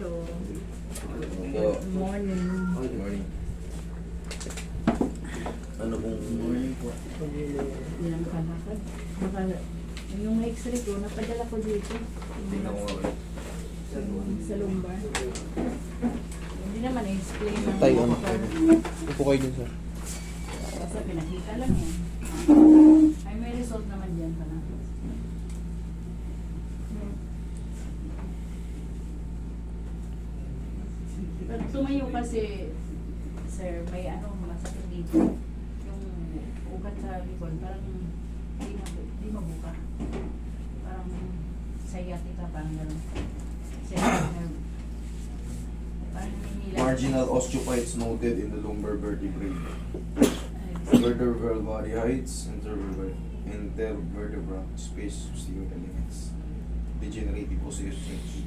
Hello. Hello. Good morning. Good morning. Ano pong Morning po. Ilang kalakad. Baka, yung x-ray ko, napadala ko dito. tingnan ko nga ulit? Sa lumbar. Hindi naman i-explain ng Tayo, ano? Upo kayo dun, sir. Basta pinakita lang yan. Ay, may result naman dyan pala. Pag tumayo kasi, sir, may ano, masakit dito. Yung ugat sa likod, parang di, mabu- di mabuka. Parang sciatica, parang gano'n. Sciatic nerve. Parang hinihila. Marginal osteophytes noted in the lumbar vertebrae. Vertebral body heights, intervertebral, intervertebral space substitute elements. Degenerative osteoarthritis.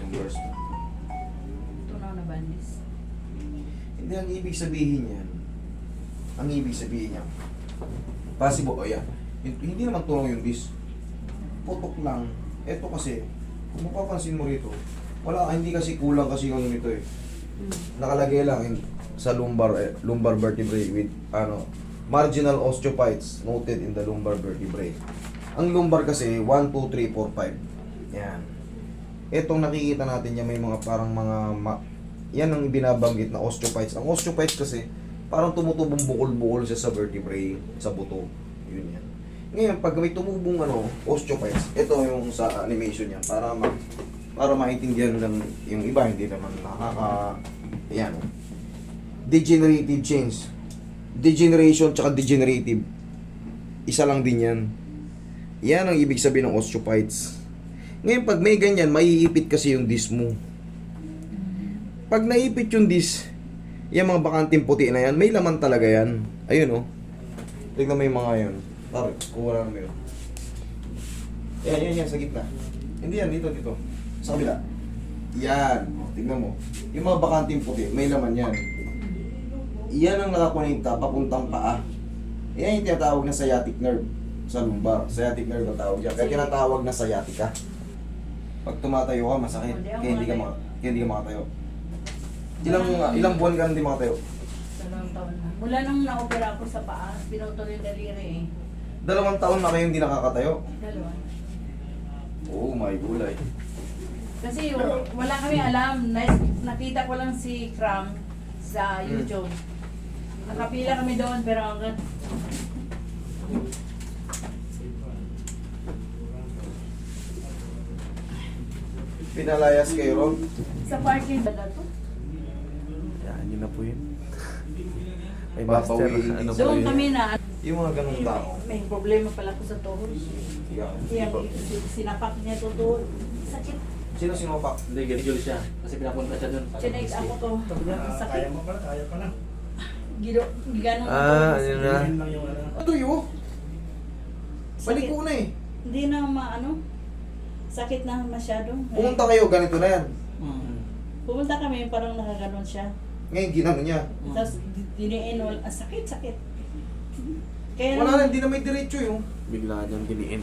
Lumbar spine. Tunaw na bandis. Hindi ang ibig sabihin yan. Ang ibig sabihin niya. Possible, o yan. Hin- Hindi naman tulong yung disc. Putok lang. Ito kasi, kung mapapansin mo rito, wala, hindi kasi kulang kasi yung ano nito eh. Hmm. Nakalagay lang in, sa lumbar eh, lumbar vertebrae with ano marginal osteophytes noted in the lumbar vertebrae. Ang lumbar kasi 1 2 3 4 5. Yan. Etong nakikita natin yan may mga parang mga ma- yan ang binabanggit na osteophytes. Ang osteophytes kasi parang tumutubong bukol-bukol siya sa vertebrae, sa buto. Yun yan. Ngayon, pag may tumubong ano, osteophytes, ito yung sa animation niya para ma para maintindihan lang yung iba hindi naman nakaka yan degenerative change degeneration tsaka degenerative isa lang din yan yan ang ibig sabihin ng osteophytes ngayon pag may ganyan maiipit kasi yung disc mo pag naipit yung disc yung mga bakanting puti na yan may laman talaga yan ayun oh tignan mo yung mga yan pare kuha lang mo yun yan yan yan sa gitna hindi yan dito dito sa kabila. Yan. O, Tignan mo. Yung mga bakanting puti, may laman yan. Yan ang nakakonekta papuntang paa. Yan yung tinatawag na sciatic nerve sa lumbar. Sciatic nerve ang tawag dyan. Kaya tinatawag na sciatica. Pag tumatayo ka, masakit. Kaya hindi ka, maka, kaya hindi ka makatayo. Ilang, ilang buwan ka hindi makatayo? Dalawang taon na. Mula nung na-opera ako sa paa, pinutol yung daliri eh. Dalawang taon na kayo hindi nakakatayo. Dalawa. Oh my gulay. Kasi w- wala kami alam. Na- nakita ko lang si Cram sa Hmm. YouTube. Nakapila kami doon pero hanggat Pinalayas kayo, Rob. sa parking ba to? Yun na po yun. May master, din ano po Doon yun? kami na Yung mga ganong tao. may problema pala ko sa tuhod. Yan. Yan, sinapak niya to tuhod. Sakit. Sino sinopak? Hindi, ganito siya. Kasi pinapunta siya dun. Chinex ako to. Ah, Sakit. kaya mo pala, kaya pala. Gido, gigano Ah, ano na? Yun lang yung ano. Tuyo. Sakit. Balik ko na eh. Hindi na maano. Sakit na masyado. Pumunta kayo, ganito na yan. Mm. Pumunta kami, parang nakaganon siya. Ngayon, ginano niya. Mm. Tapos di- diniin, wala, ah, sakit, sakit. Kaya Wala na, hindi na may diretso yung. Bigla niyang diniin.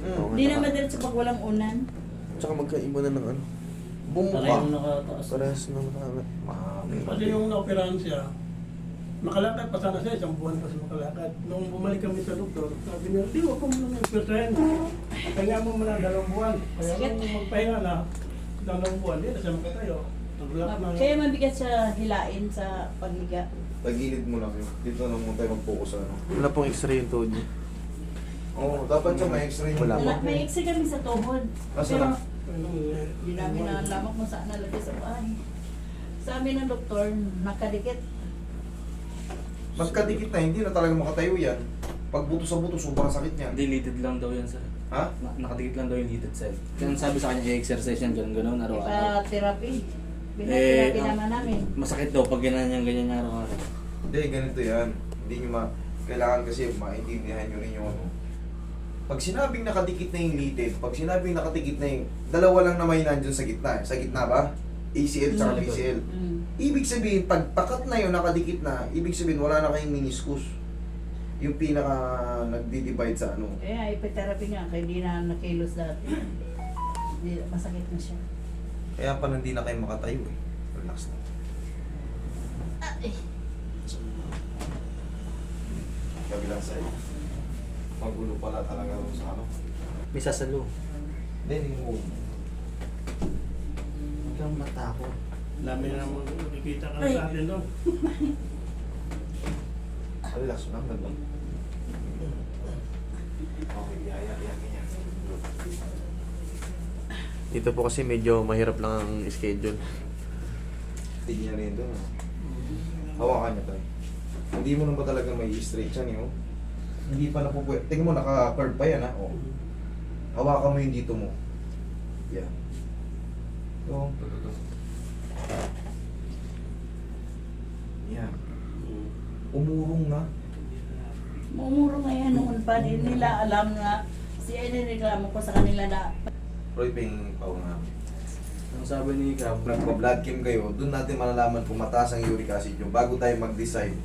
Mm. di naman diretso pag walang unan. Tsaka magkaiba na ng ano. Bumuka. Talagang nakataas. Parehas ng mga... Mami. Pati yung naoperahan siya, makalakad pa sana siya, isang buwan pa siya makalakad. Nung bumalik kami sa doktor, sabi niya, di wag ko muna mag-percent. Kaya mo muna dalawang buwan. Kaya nung magpahinga na, dalawang buwan, di na siya makatayo. Na. Kaya mabigat siya hilain sa paghiga. Tagilid mo lang yun. Dito lang mo tayo mag-focus sa ano. Wala pong x-ray yung tuhod niya. Oo, dapat siya may x-ray. Wala Wala, po. may x kami sa tuhod. Asa Pero na? hindi namin nalamak kung saan nalagay sa bahay. Sabi ng doktor, nakadikit. Magkadikit na, hindi na talaga makatayo yan. Pag buto sa buto, sobrang sakit niya. Deleted lang daw yan sir. Ha? Na- nakadikit lang daw yung deleted cell. Kaya sabi sa kanya, i-exercise yan, ganun ganun, araw-araw. Ipa-therapy. Eh, Pinatherapy ang- naman namin. Masakit daw pag ganyan yung ganyan niya araw-araw. Hindi, ganito yan. Hindi nyo ma... Kailangan kasi maintindihan nyo rin yung ano. Pag sinabing nakadikit na yung litid, pag sinabing nakadikit na yung... Dalawa lang naman yun nandyan sa gitna. eh. Sa gitna ba? ACL Sa tsaka. PCL. Mm. Ibig sabihin, pag pakat na yun, nakadikit na, ibig sabihin, wala na kayong meniscus. Yung pinaka nagdi-divide sa ano. Kaya ipa-therapy nga, kaya hindi na nakilos dati. Masakit na siya. Kaya pa hindi na kayo makatayo eh. Relax na. Ay. Kabilang side. Magulo pala talaga sa ano. May sasalo. Then yung move. Huwag kang matakot. Dami na naman nakikita ka sa atin doon. Relax lang, lang. Okay, yaya, yaya, yaya. Dito po kasi medyo mahirap lang ang schedule. Tingnan rin doon. Hawakan niya tayo. Hindi mo naman talaga may straight yan, eh, oh. Hindi pa napupuwet. Tingnan mo, naka-curve pa yan, ha? Oh. Hawakan mo yung dito mo. Yan. Ito, ito. Yan. Umurong na. Mumuro nga yan noon pa din nila alam nga. Siya inireklamo ko sa kanila na Roy, ping pao nga. Ang sabi ni Crab, Nagpa-blood chem kayo, doon natin malalaman kung mataas ang uric acid nyo bago tayo mag-decide.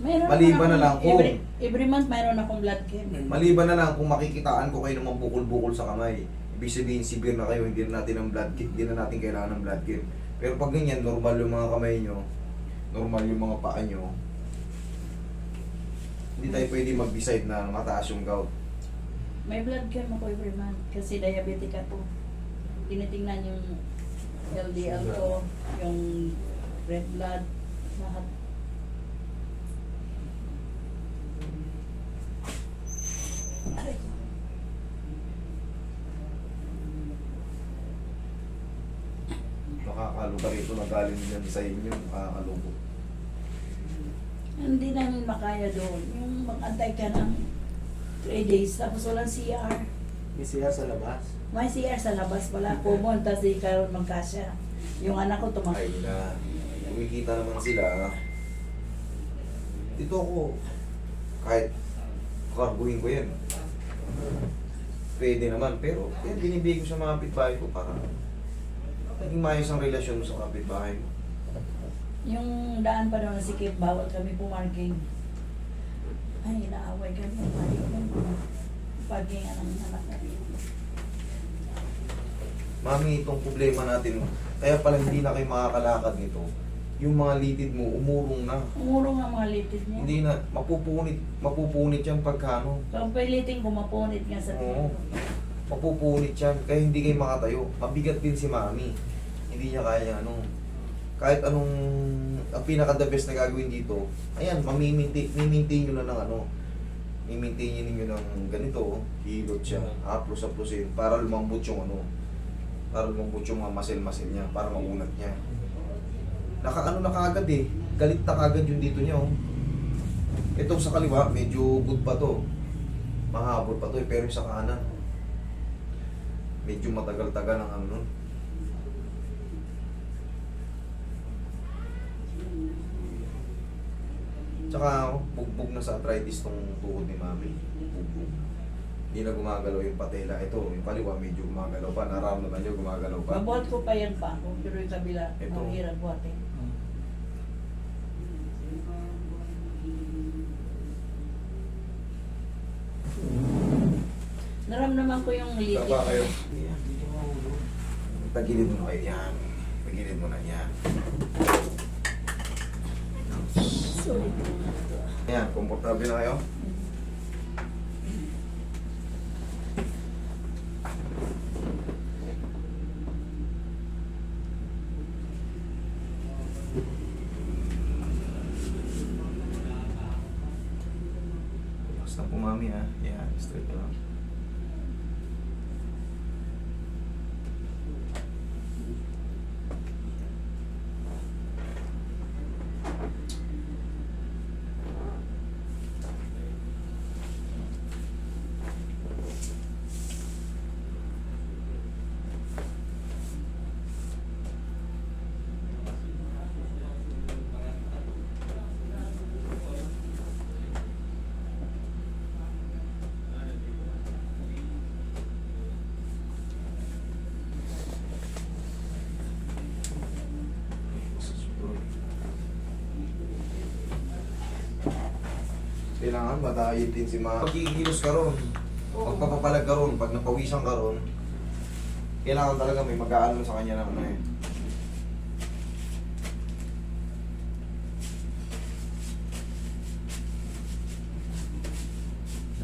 Mayroon Maliban na lang kung- every, every month mayroon akong blood chem. Maliban na lang kung makikitaan ko kayo naman bukol-bukol sa kamay. Ibig sabihin, severe na kayo, hindi na natin ang blood kit, hindi na natin kailangan ng blood kit. Pero pag ganyan, normal yung mga kamay nyo, normal yung mga paa nyo, hindi tayo pwede mag-decide na mataas yung gout. May blood chem ako every month kasi diabetic ako. Tinitingnan yung LDL ko, yung red blood, lahat. Aray ko. Makakaluka rito na galing dyan sa inyo, makakalubo. Hindi namin makaya doon. Yung mag-antay ka ng 3 days tapos walang CR. may siya sa labas. May CR sa labas wala. Pumunta si Carol magkasya. Yung anak ko Ay tumakbo. na, kumikita naman sila. Dito ako, kahit karbuhin ko yan. Pwede naman, pero yan binibigay ko sa mga kapitbahay ko para naging maayos ang relasyon mo sa kapitbahay mo. Yung daan pa doon si Kip, bawal kami pumarking. Ay, inaaway kami. Ayaw mo. Parking ng anak ko. Mami, itong problema natin, kaya pala hindi na kayo makakalakad nito. Yung mga litid mo, umurong na. Umurong ang mga litid niya. Hindi na, mapupunit, mapupunit yan pagka ano. Kung piliting kumapunit nga sa Oo. Mapupunit yan, kaya hindi kayo makatayo. Mabigat din si mami. Hindi niya kaya ano. Kahit anong, ang pinaka-the best na gagawin dito, ayan, mamimintain, mimintain nyo na ng ano. Mimintain nyo ninyo ng ganito, oh. hilot siya, haplos-haplosin, para lumambot yung ano. Para lumambot yung mga muscle-muscle niya, para maunat niya. Nakaano na kagad eh, galit na kagad yung dito niya oh. Ito sa kaliwa, medyo good pa to. Mahabol pa to eh, pero yung sa kanan, medyo matagal-tagal ang ano nun. Tsaka, bugbog na sa arthritis tong tuhod ni mami. Bugbog. Hindi na gumagalaw yung patela. Ito, yung kaliwa medyo gumagalaw pa. Nararamdaman nyo gumagalaw pa. Mabuhat ko pa yan pa. Pero yung kabila, Ito. mahirap buhatin. Naramdaman ko yung litid. Taba kayo. Tagilid mo na kayo yan. Tagilid mo na yan. Sorry. Yan, komportable na kayo? Kailangan madayit din si mga... Pagkikilos ka ron. Oo. Pagpapapalag ka ron, pag napawisan ka ron, kailangan talaga may mag-aano sa kanya na ano eh.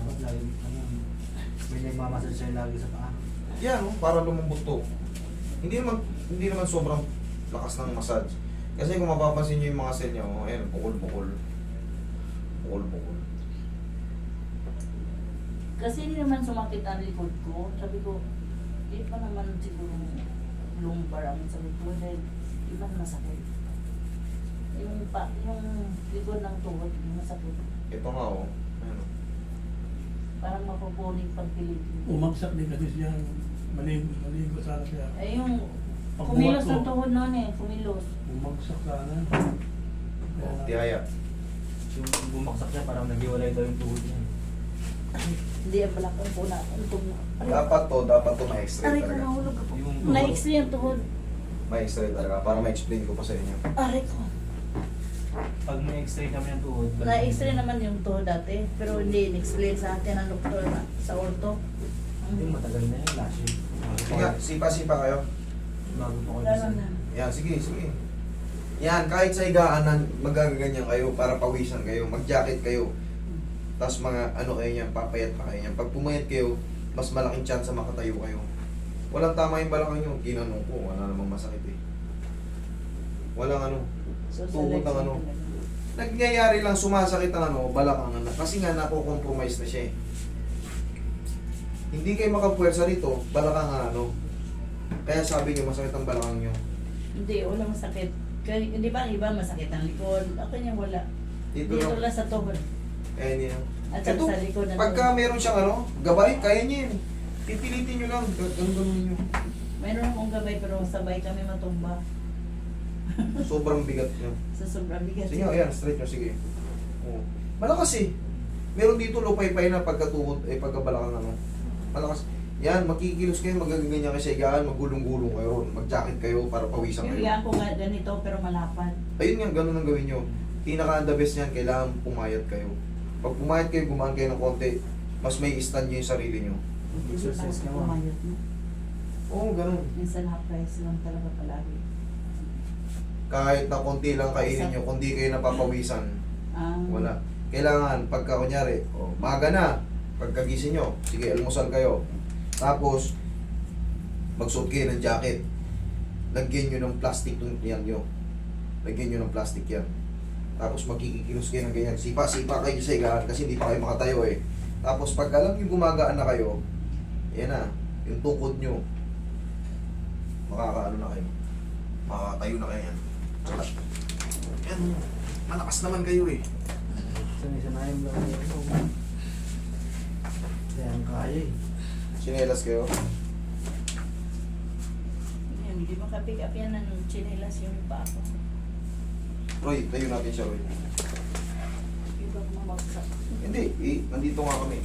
Dapat lagi ano, may nagmamasal sa'yo lagi sa paa. Yan, no? para lumambot to. Hindi naman, hindi naman sobrang lakas ng massage. Kasi kung mapapansin nyo yung mga cell nyo, oh, ayun, bukol-bukol. Bukol-bukol. Kasi hindi naman sumakit ang likod ko. Sabi ko, di pa naman siguro lumbar ang sabi ko. Dahil di ba masakit. Yung, pa, yung likod ng tuhod, yung masakit. Ito nga, oh. Ayan, oh. Parang mapupuning pagpilit. Umagsak din kasi siya. Maligo, maligo sana siya. Eh yung kumilos ang tuhod noon eh, kumilos. Umagsak sana. Oh, tiyaya. Yung bumaksak siya, parang naghiwalay daw yung tuhod niya. Hindi ang balakang po na. Ang tuhod. Dapat to, dapat to ma-extray Aray ko, talaga. nahulog ako. Yung tuhod. Na-extray ang tuhod. Ma-extray talaga, para ma-explain ko pa sa inyo. Aray ko. Pag may x-ray kami ng tuhod, Na-extray naman yung tuhod dati. Pero hindi in-explain sa atin ng doktor na, sa orto. Yung matagal na yun, last year. Sige, sipa-sipa kayo. Bago po kayo Wala na. Yan, sige, sige. Yan, kahit sa higaan, magaganyan kayo para pawisan kayo, mag-jacket kayo. Tapos mga ano kayo yan, papayat pa kayo yan. Pag pumayat kayo, mas malaking chance na makatayo kayo. Walang tama yung balakang nyo. Ginanong ko, wala namang masakit eh. Walang ano. So, legs ng ano. Nagyayari lang sumasakit ang ano, balakang ano. Kasi nga napo-compromise na siya eh. Hindi kayo makapwersa rito, balakang ang ano. Kaya sabi nyo, masakit ang balakang nyo. Hindi, wala masakit. Kaya, hindi ba ang iba masakit ang likod? Ako niya wala. Dito, Dito lang. lang sa tuhod. Kaya niya. At saka Ito, sa likod na pagka tuhod. meron siyang ano, gabay, kaya niya yun. Pipilitin nyo lang, ganun nyo. Mayroon akong gabay pero sabay kami matumba. Sobrang bigat nyo. Sa sobrang bigat. Sige, ayan, straight nyo, sige. Oo. Malakas eh. Meron dito lupay-pay na pagkatuhod, eh pagkabalakang ano. Malakas. Yan, makikilos kayo, magaganyan kayo sa higaan, magulong-gulong kayo ron. Mag-jacket kayo para pawisan kayo. iyan ko nga ganito pero malapad. Ayun nga, ganun ang gawin nyo. Pinaka the best niyan, kailangan pumayat kayo. Pag pumayat kayo, gumaan kayo ng konti, mas may stand nyo yung sarili nyo. Exercise ka mo. Pumayat mo. Oo, ganun. Minsan half price lang talaga palagi. Kahit na konti lang kainin nyo, kung di kayo napapawisan, Ah, wala. Kailangan, pagka kunyari, oh, maga na, pagkagising nyo, sige, almusal kayo. Tapos, magsuot kayo ng jacket. Lagyan nyo ng plastic yung yan nyo. Lagyan nyo ng plastic yan. Tapos magkikikilos kayo ng ganyan. Sipa-sipa kayo sa higaan kasi hindi pa kayo makatayo eh. Tapos pag alam nyo gumagaan na kayo, yan na, yung tukod nyo, makakaano na kayo. Makakatayo na kayo yan. Yan, malakas naman kayo eh. Sanay-sanayin lang yun. Kaya ang kaya eh. Sinelas kayo. yan, hindi makapick up yan ng chinelas yung pa ako. Roy, tayo natin siya, Roy. Ibang mamagsak. Hindi, eh, nandito nga kami.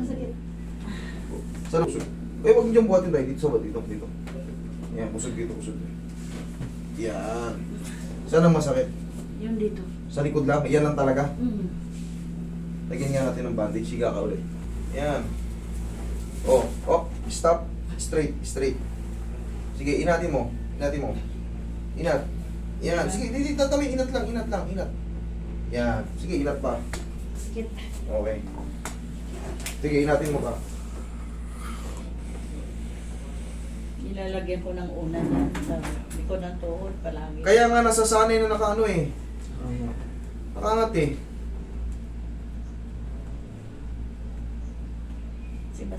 Masakit. Sa lusog. Eh, huwag niyo buhatin tayo. Dito sa dito, dito. Yan, kusog dito, kusog dito. Yan. Saan ang masakit? Yung dito. Sa likod lang? Yan lang talaga? Mm. Lagyan nga natin ng bandage. Siga ka ulit. Yan. Oh, oh, stop. Straight, straight. Sige, inatin mo. Inatin mo. Inat. Yan. Sige, hindi, tatami. Inat lang, inat lang, inat. Yan. Sige, inat pa. Sakit. Okay. Sige, inatin mo ka. Nilalagyan ko ng unan yan sa likod ng tuhod palagi. Kaya nga nasasanay na nakaano eh. Nakangat eh.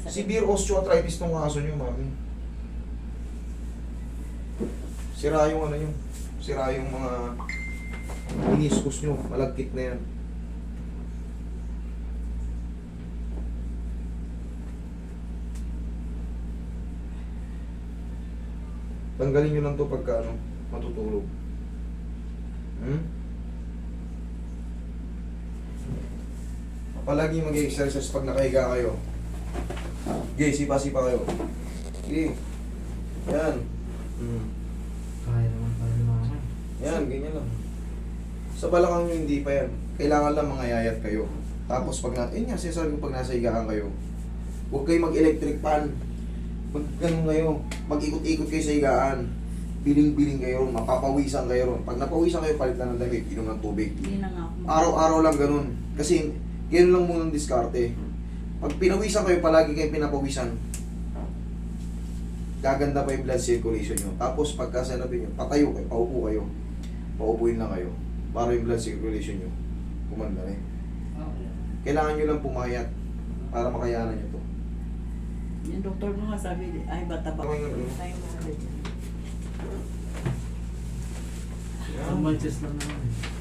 Severe osteoarthritis tong kaso nyo, mami. Sira yung ano nyo. Sira yung mga meniscus nyo. Malagkit na yan. Tanggalin nyo lang to pagka ano, matutulog. Hmm? Palagi mag-exercise pag nakahiga kayo. Sige, sipa-sipa kayo. Sige. Yan. Hmm. Kaya naman pala ni mama. Yan, ganyan lang. Sa balakang nyo, hindi pa yan. Kailangan lang mangayayat kayo. Tapos pag na, yun nga, sinasabi ko pag nasa higaan kayo, huwag kayo mag-electric fan. Mag ganun kayo, mag-ikot-ikot kayo sa higaan. biling-biling kayo ron, mapapawisan kayo ron. Pag napawisan kayo, palit na ng damit, inom ng tubig. Hindi na nga ako. Araw-araw lang ganun. Kasi, ganun lang muna ang diskarte. Pag pinawisan kayo, palagi kayo pinapawisan, gaganda pa yung blood circulation nyo. Tapos, pagka sanabi nyo, patayo kayo, paupo kayo. Paupuin lang kayo. Para yung blood circulation nyo, kumanda rin. Kailangan nyo lang pumayat para makayanan nyo to. Yung doktor ko nga sabi, ay bata pa. Okay nga, bro. Tayo mo ulit yan. Ang manches lang naman.